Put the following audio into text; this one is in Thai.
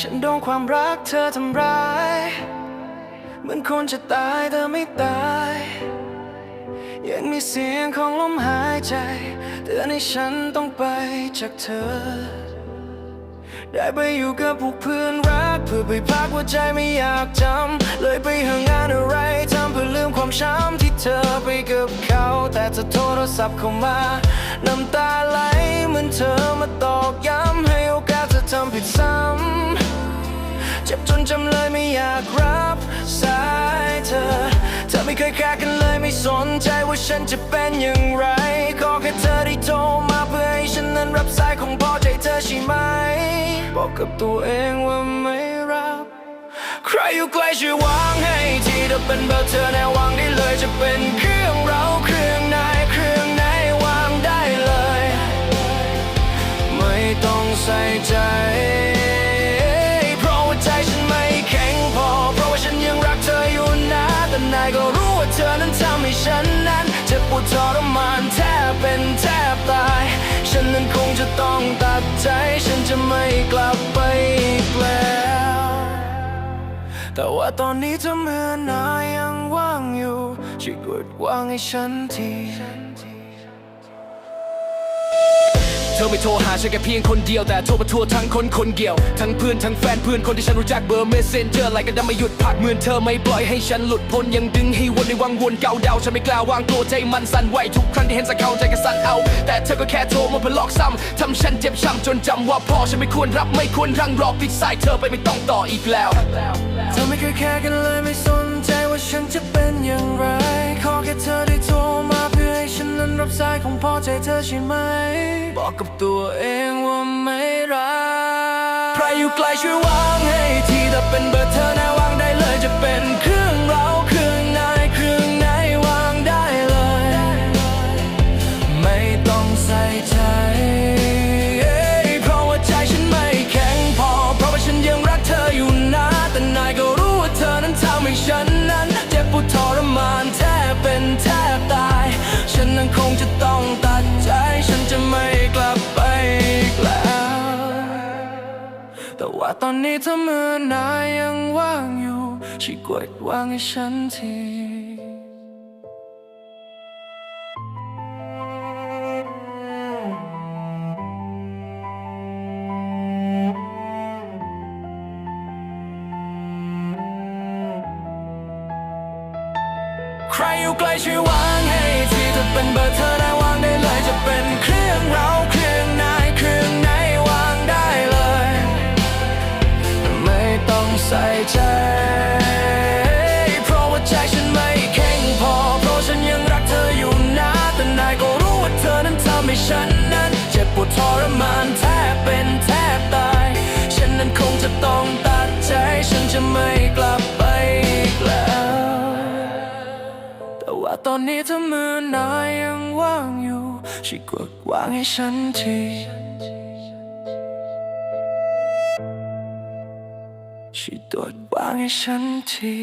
ฉันโดนความรักเธอทำร้าย เหมือนคนจะตายแต่ไม่ตาย ยังมีเสียงของลมหายใจเตือนให้ฉันต้องไปจากเธอ ได้ไปอยู่กับพวกเพื่อนรัก เพื่อไปพักหัวใจไม่อยากจำ เลยไปหางานอะไรทำเพื่อลืมความช้ำที่เธอไปกับเขา แต่เธอโทรศัพท์เข้ามา น้ำตาไหลเหมือนเธอมาตอกย้ำให้โอกาส จำเลยไม่อยากรับสายเธอ เธอไม่เคยแคร์กันเลยไม่สนใจว่าฉันจะเป็นอย่างไร ขอแค่เธอได้โทรมาเพื่อให้ฉันนั้นรับสายของพอใจเธอใช่ไหม บอกกับตัวเองว่าไม่รับ ใครอยู่ใกล้ช่วยวางให้ทีถ้าเป็นเบอร์เธอแน่วางได้เลยจะเป็นเครื่องเราเครื่องไหนเครื่องไหนวางได้เลย ไม่ต้องใส่ใจ แต่นายก็รู้ว่าเธอนั้นทำให้ฉันนั้นเจ็บปวดทรมานแทบเป็นแทบตาย ฉันนั้นคงจะต้องตัดใจ ฉันจะไม่กลับไปอีกแล้ว แต่ว่าตอนนี้เธอเหมือนนายยังว่างอยู่ช่วยกดวางให้ฉันที เธอไม่โทรหาฉันแค่เพียงคนเดียวแต่โทรมาทั่วทั้งคนคนเกี่ยว ทั้งเพื่อนทั้งแฟนเพื่อนคนที่ฉันรู้จักเบอร์เมสเซนเจอร์อะไรก็ได้ไม่หยุดพักเหมือนเธอไม่ปล่อยให้ฉันหลุดพ้นยังดึงให้วนในวังวนเก่าเดาฉันไม่กล้าวางตัวใจมันสั่นไหวทุกครั้งที่เห็นสักเขาใจก็สั่นเอา แต่เธอก็แค่โทรมาเพื่อหลอกซ้ำทำฉันเจ็บช้ำจนจำว่าพอฉันไม่ควรรับไม่ควรรังรอปิดสายเธอไปไม่ต้องต่ออีกแล้วเธอไม่ ใจเธอใช่ไหม บอกกับตัวเองว่าไม่รัก ใครอยู่ไกลช่วยวางให้ทีถ้าเป็นเบอร์เธอนะวางได้เลยจะเป็นเครื่องเราเครื่องนายเครื่องไหนวางได้เลย ไม่ต้องใส่ใจ ว่าตอนนี้เธอเมื่อนายยังว่างอยู่ช่วยกดวางให้ฉันทีใครอยู่ใกล้ช่วยวาง ใส่ใจ เพราะว่าใจฉันไม่แข็งพอ เพราะฉันยังรักเธออยู่นะ แต่นายก็รู้ว่าเธอนั้นทำให้ฉันนั้น เจ็บปวดทรมานแทบเป็นแทบตาย ฉันนั้นคงจะต้องตัดใจ ฉันจะไม่กลับไปอีกแล้ว แต่ว่าตอนนี้เธอมือนายยังว่างอยู่ช่วยกดวางให้ฉันที ช่วยตรวจวางให้ฉันที